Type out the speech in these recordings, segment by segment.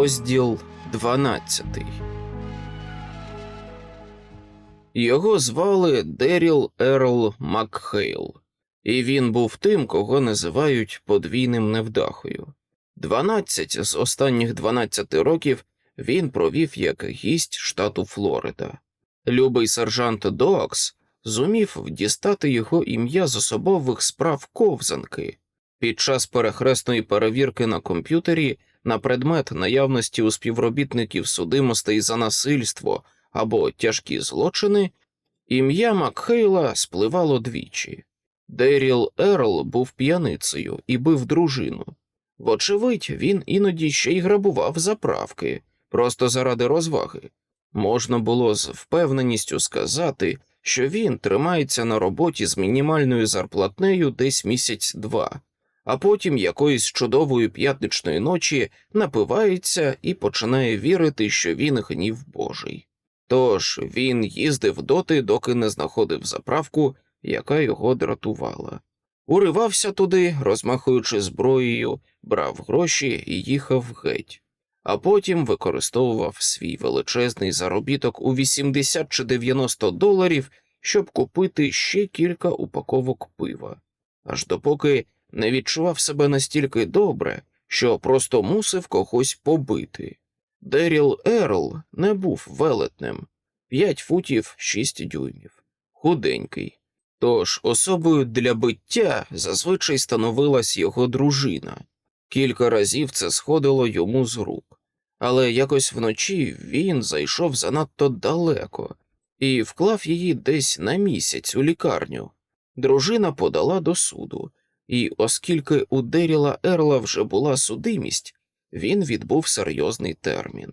Розділ 12 Його звали Деріл Ерл Макхейл, і він був тим, кого називають подвійним невдахою. 12 з останніх 12 років він провів як гість штату Флорида. Любий сержант Доакс зумів дістати його ім'я з особових справ ковзанки. Під час перехресної перевірки на комп'ютері на предмет наявності у співробітників судимостей за насильство або тяжкі злочини, ім'я Макхейла спливало двічі. Деріл Ерл був п'яницею і бив дружину. Вочевидь, він іноді ще й грабував заправки, просто заради розваги. Можна було з впевненістю сказати, що він тримається на роботі з мінімальною зарплатнею десь місяць-два, а потім якоїсь чудової п'ятничної ночі напивається і починає вірити, що він гнів Божий. Тож він їздив доти, доки не знаходив заправку, яка його дратувала. Уривався туди, розмахуючи зброєю, брав гроші і їхав геть, а потім використовував свій величезний заробіток у 80 чи 90 доларів, щоб купити ще кілька упаковок пива, аж допоки не відчував себе настільки добре, що просто мусив когось побити. Деріл Ерл не був велетнем, 5 футів 6 дюймів, худенький. Тож особою для биття зазвичай становилась його дружина. Кілька разів це сходило йому з рук, але якось вночі він зайшов занадто далеко і вклав її десь на місяць у лікарню. Дружина подала до суду, і оскільки у Деріла Ерла вже була судимість, він відбув серйозний термін.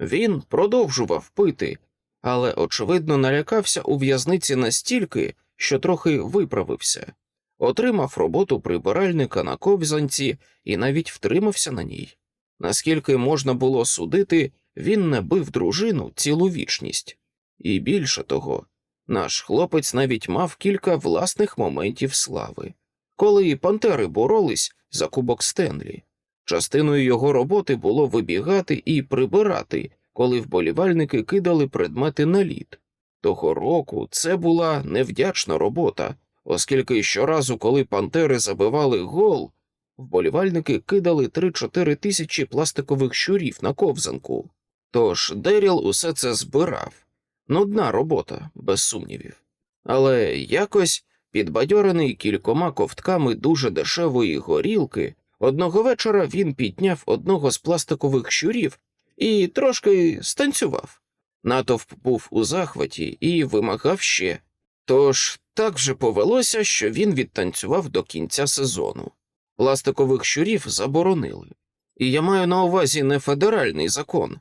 Він продовжував пити, але, очевидно, налякався у в'язниці настільки, що трохи виправився, отримав роботу прибиральника на ковзанці і навіть втримався на ній. Наскільки можна було судити, він не бив дружину цілу вічність. І більше того, наш хлопець навіть мав кілька власних моментів слави. Коли пантери боролись за кубок Стенлі, частиною його роботи було вибігати і прибирати, коли вболівальники кидали предмети на лід. Того року це була невдячна робота, оскільки щоразу, коли пантери забивали гол, вболівальники кидали 3-4 тисячі пластикових щурів на ковзанку. Тож Деріл усе це збирав. Нудна робота, без сумнівів. Але якось, підбадьорений кількома ковтками дуже дешевої горілки, одного вечора він підняв одного з пластикових щурів і трошки станцював. Натовп був у захваті і вимагав ще. Тож так вже повелося, що він відтанцював до кінця сезону. Пластикових щурів заборонили. І я маю на увазі не федеральний закон.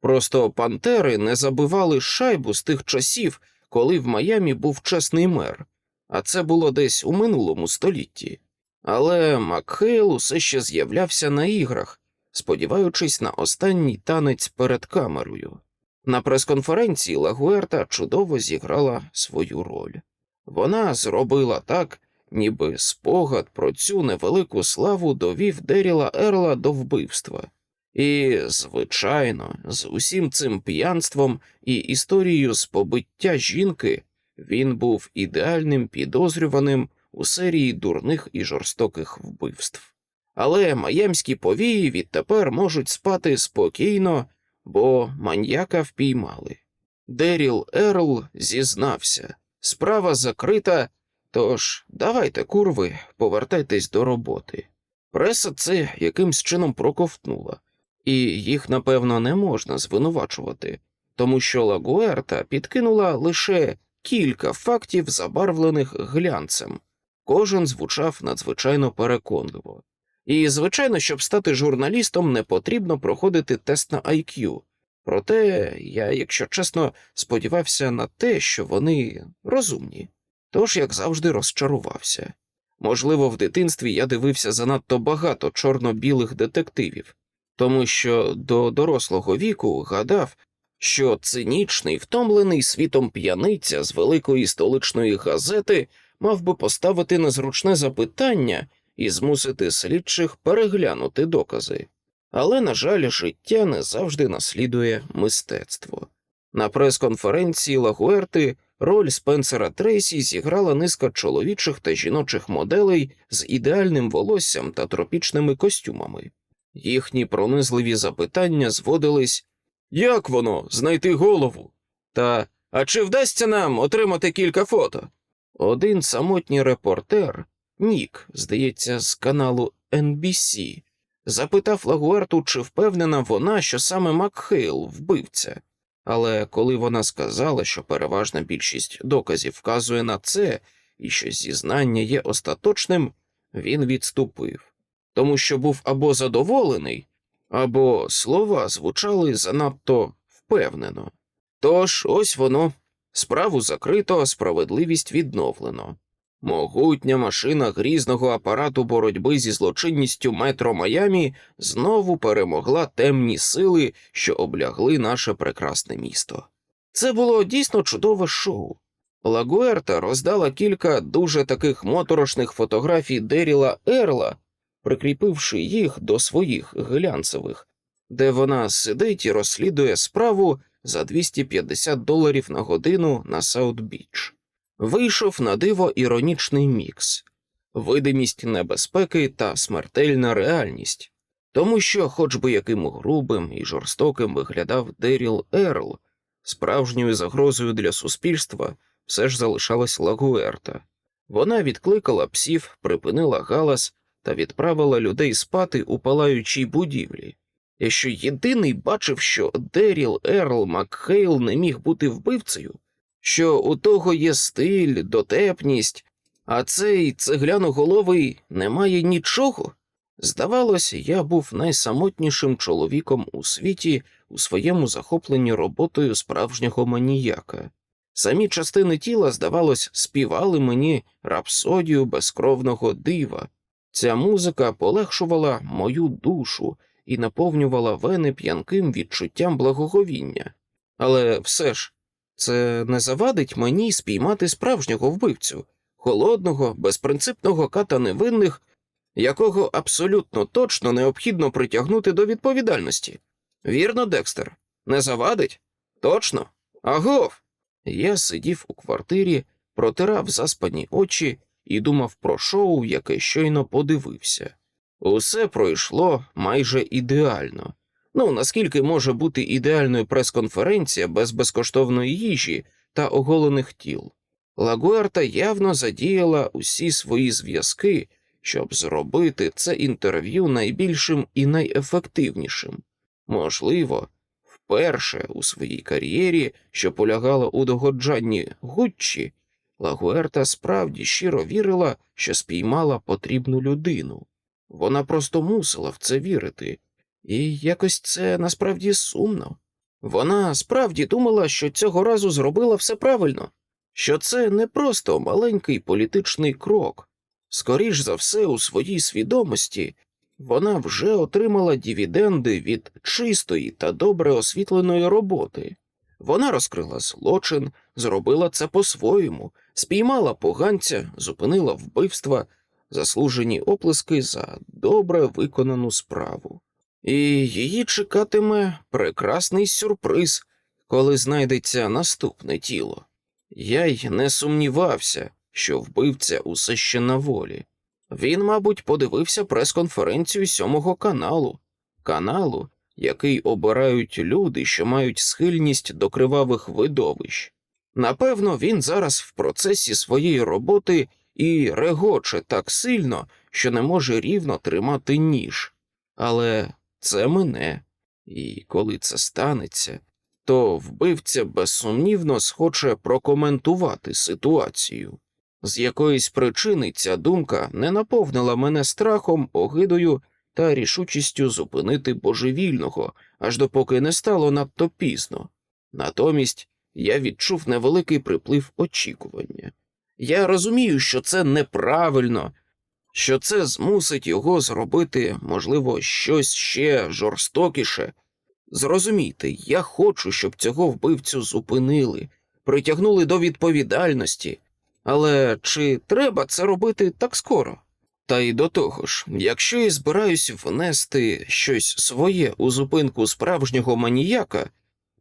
Просто пантери не забивали шайбу з тих часів, коли в Майамі був чесний мер, а це було десь у минулому столітті. Але Макхейл усе ще з'являвся на іграх, сподіваючись на останній танець перед камерою. На прес-конференції Лагуерта чудово зіграла свою роль. Вона зробила так, ніби спогад про цю невелику славу довів Деріла Ерла до вбивства. І, звичайно, з усім цим п'янством і історією з побиття жінки він був ідеальним підозрюваним у серії дурних і жорстоких вбивств. Але маємські повії відтепер можуть спати спокійно, бо маньяка впіймали. Деріл Ерл зізнався, справа закрита, тож давайте, курви, повертайтесь до роботи. Преса це якимсь чином проковтнула, і їх, напевно, не можна звинувачувати, тому що Лагуерта підкинула лише кілька фактів, забарвлених глянцем. Кожен звучав надзвичайно переконливо. І, звичайно, щоб стати журналістом, не потрібно проходити тест на IQ. Проте я, якщо чесно, сподівався на те, що вони розумні. Тож, як завжди, розчарувався. Можливо, в дитинстві я дивився занадто багато чорно-білих детективів, тому що до дорослого віку гадав, що цинічний, втомлений світом п'яниця з великої столичної газети мав би поставити незручне запитання і змусити слідчих переглянути докази. Але, на жаль, життя не завжди наслідує мистецтво. На прес-конференції Лагуерти роль Спенсера Трейсі зіграла низка чоловічих та жіночих моделей з ідеальним волоссям та тропічними костюмами. Їхні пронизливі запитання зводились Як воно знайти голову? Та А чи вдасться нам отримати кілька фото? Один самотній репортер, Нік, здається, з каналу NBC, запитав Лагуерту, чи впевнена вона, що саме Макхейл вбивця. Але коли вона сказала, що переважна більшість доказів вказує на це і що зізнання є остаточним, він відступив, тому що був або задоволений, або слова звучали занадто впевнено. Тож ось воно, справу закрито, справедливість відновлено. Могутня машина грізного апарату боротьби зі злочинністю метро Майамі знову перемогла темні сили, що облягли наше прекрасне місто. Це було дійсно чудове шоу. Лагуерта роздала кілька дуже таких моторошних фотографій Деріла Ерла, прикріпивши їх до своїх глянцевих, де вона сидить і розслідує справу за 250 доларів на годину на Саут-Біч. Вийшов на диво іронічний мікс, видимість небезпеки та смертельна реальність, тому що, хоч би яким грубим і жорстоким виглядав Деріл Ерл, справжньою загрозою для суспільства все ж залишалась Лагуерта. Вона відкликала псів, припинила галас та відправила людей спати у палаючій будівлі. Я що єдиний бачив, що Деріл Ерл Макхейл не міг бути вбивцею, що у того є стиль, дотепність, а цей цегляноголовий не має нічого. Здавалося, я був найсамотнішим чоловіком у світі у своєму захопленні роботою справжнього маніяка. Самі частини тіла, здавалось, співали мені рапсодію безкровного дива. Ця музика полегшувала мою душу і наповнювала вени п'янким відчуттям благоговіння. Але все ж це не завадить мені спіймати справжнього вбивцю, холодного, безпринципного ката невинних, якого абсолютно точно необхідно притягнути до відповідальності. Вірно, Декстер, не завадить? Точно? Агов. Я сидів у квартирі, протирав заспані очі і думав про шоу, яке щойно подивився. Усе пройшло майже ідеально. Ну, наскільки може бути ідеальною прес-конференція без безкоштовної їжі та оголених тіл? Лагуерта явно задіяла усі свої зв'язки, щоб зробити це інтерв'ю найбільшим і найефективнішим. Можливо, вперше у своїй кар'єрі, що полягала у догоджанні Гуччі, Лагуерта справді щиро вірила, що спіймала потрібну людину. Вона просто мусила в це вірити, і якось це насправді сумно. Вона справді думала, що цього разу зробила все правильно, що це не просто маленький політичний крок. Скоріш за все, у своїй свідомості вона вже отримала дивіденди від чистої та добре освітленої роботи. Вона розкрила злочин, зробила це по-своєму, спіймала поганця, зупинила вбивства, заслужені оплески за добре виконану справу. І її чекатиме прекрасний сюрприз, коли знайдеться наступне тіло. Я й не сумнівався, що вбивця усе ще на волі. Він, мабуть, подивився прес-конференцію сьомого каналу, каналу, який обирають люди, що мають схильність до кривавих видовищ. Напевно, він зараз в процесі своєї роботи і регоче так сильно, що не може рівно тримати ніж. Але це мене, і коли це станеться, то вбивця безсумнівно схоче прокоментувати ситуацію. З якоїсь причини ця думка не наповнила мене страхом, огидою та рішучістю зупинити божевільного, аж допоки не стало надто пізно. Натомість я відчув невеликий приплив очікування. Я розумію, що це неправильно, що це змусить його зробити, можливо, щось ще жорстокіше. Зрозумійте, я хочу, щоб цього вбивцю зупинили, притягнули до відповідальності, але чи треба це робити так скоро? Та й до того ж, якщо я збираюсь внести щось своє у зупинку справжнього маніяка,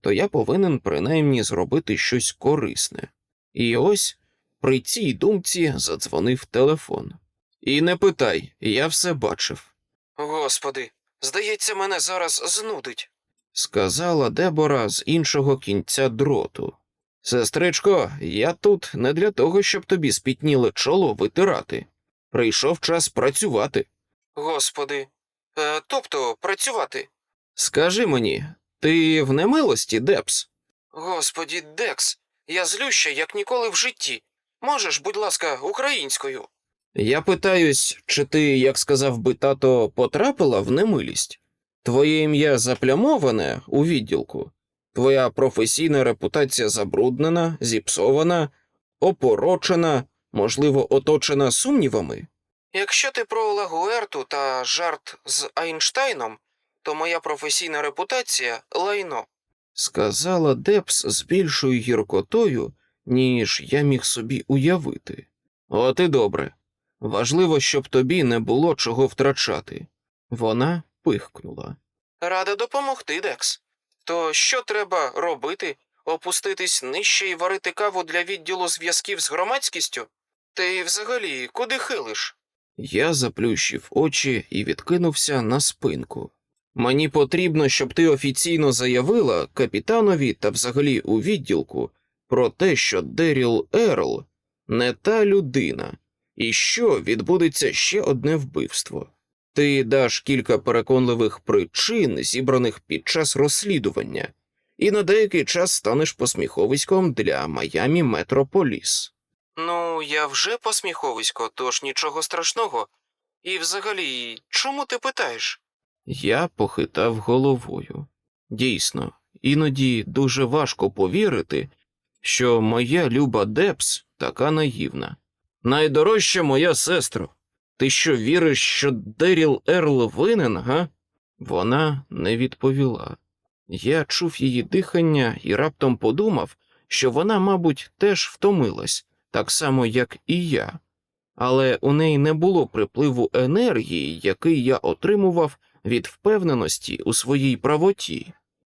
то я повинен принаймні зробити щось корисне. І ось при цій думці задзвонив телефон. І не питай, я все бачив. Господи, здається, мене зараз знудить, сказала Дебора з іншого кінця дроту. Сестричко, я тут не для того, щоб тобі спітніле чоло витирати. Прийшов час працювати. Господи, е, тобто працювати. Скажи мені, ти в немилості, Депс? Господі, Декс, я злюща, як ніколи в житті. Можеш, будь ласка, українською. Я питаюсь, чи ти, як сказав би тато, потрапила в немилість? Твоє ім'я заплямоване у відділку, твоя професійна репутація забруднена, зіпсована, опорочена, можливо, оточена сумнівами? Якщо ти про Лагуерту та жарт з Айнштайном, то моя професійна репутація лайно. Сказала Депс з більшою гіркотою, ніж я міг собі уявити. От і добре. Важливо, щоб тобі не було чого втрачати. Вона пихкнула. Рада допомогти, Декс. То що треба робити? Опуститись нижче і варити каву для відділу зв'язків з громадськістю? Ти взагалі куди хилиш? Я заплющив очі і відкинувся на спинку. Мені потрібно, щоб ти офіційно заявила капітанові та взагалі у відділку про те, що Деріл Ерл не та людина, і що відбудеться ще одне вбивство. Ти даш кілька переконливих причин, зібраних під час розслідування, і на деякий час станеш посміховиськом для Майамі Метрополіс. Ну, я вже посміховисько, тож нічого страшного. І взагалі, чому ти питаєш? Я похитав головою. Дійсно, іноді дуже важко повірити, що моя люба Депс така наївна. Найдорожча моя сестро. Ти що віриш, що Деріл Ерл винен, га? Вона не відповіла. Я чув її дихання і раптом подумав, що вона, мабуть, теж втомилась, так само, як і я, але у неї не було припливу енергії, який я отримував від впевненості у своїй правоті.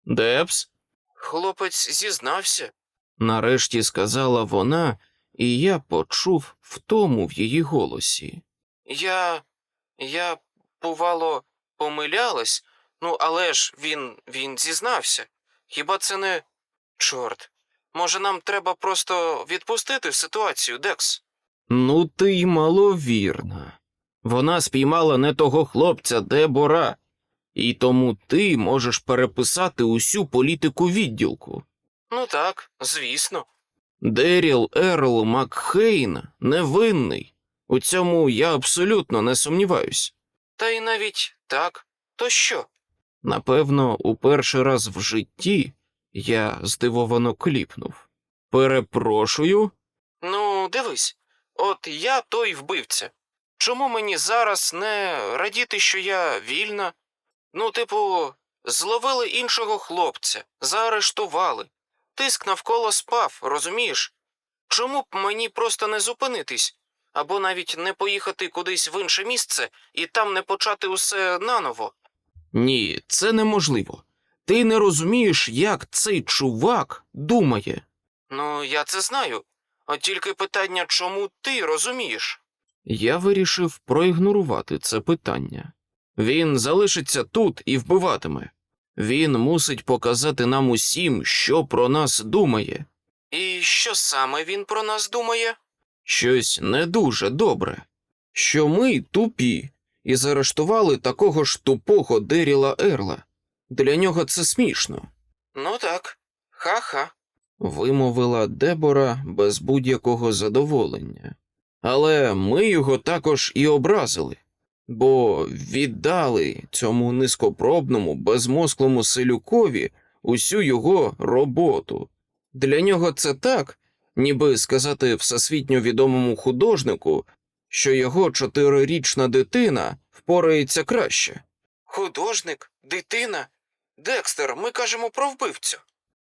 Депс? Хлопець зізнався, нарешті сказала вона, і я почув втому в її голосі. Я. я, бувало, помилялась, ну, але ж він. він зізнався. Хіба це не. Чорт. Може, нам треба просто відпустити ситуацію, Декс? Ну, ти й маловірна. Вона спіймала не того хлопця, Дебора, і тому ти можеш переписати усю політику відділку. Ну так, звісно. Деріл Ерл Макхейн невинний. У цьому я абсолютно не сумніваюсь. Та й навіть так, то що? Напевно, у перший раз в житті я здивовано кліпнув. Перепрошую. Ну, дивись, от я той вбивця. Чому мені зараз не радіти, що я вільна? Ну, типу, зловили іншого хлопця, заарештували. Тиск навколо спав, розумієш? Чому б мені просто не зупинитись, або навіть не поїхати кудись в інше місце і там не почати усе наново? Ні, це неможливо. Ти не розумієш, як цей чувак думає. Ну, я це знаю. От тільки питання, чому ти розумієш? Я вирішив проігнорувати це питання. Він залишиться тут і вбиватиме. Він мусить показати нам усім, що про нас думає. І що саме він про нас думає? Щось не дуже добре. Що ми тупі і заарештували такого ж тупого Деріла Ерла. Для нього це смішно. Ну так, ха-ха, вимовила Дебора без будь-якого задоволення. Але ми його також і образили, бо віддали цьому низькопробному, безмозклому селюкові усю його роботу. Для нього це так, ніби сказати всесвітньо відомому художнику, що його чотирирічна дитина впорається краще. Художник, дитина. Декстер, ми кажемо про вбивцю.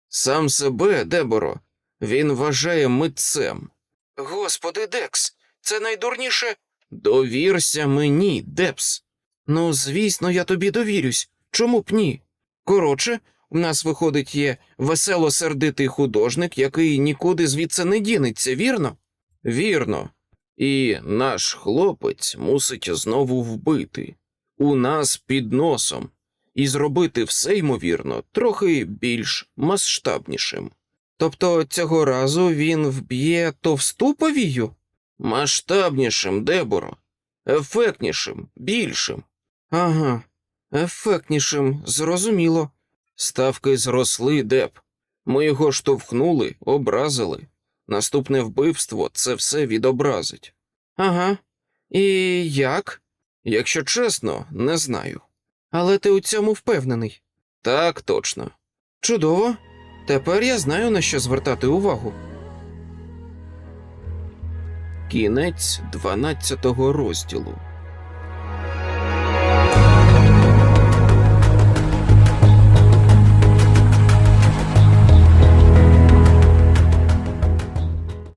Сам себе, Деборо, він вважає митцем. Господи, Декс, це найдурніше. Довірся мені, Депс. Ну, звісно, я тобі довірюсь. Чому б ні? Коротше, у нас, виходить, є весело сердитий художник, який нікуди звідси не дінеться, вірно? Вірно. І наш хлопець мусить знову вбити у нас під носом і зробити все ймовірно трохи більш масштабнішим. Тобто цього разу він вб'є товсту повію? Масштабнішим, Деборо, ефектнішим, більшим. Ага, ефектнішим, зрозуміло. Ставки зросли, Деб. Ми його штовхнули, образили. Наступне вбивство це все відобразить. Ага. І як? Якщо чесно, не знаю. Але ти у цьому впевнений? Так, точно. Чудово. Тепер я знаю на що звертати увагу. Кінець 12 розділу.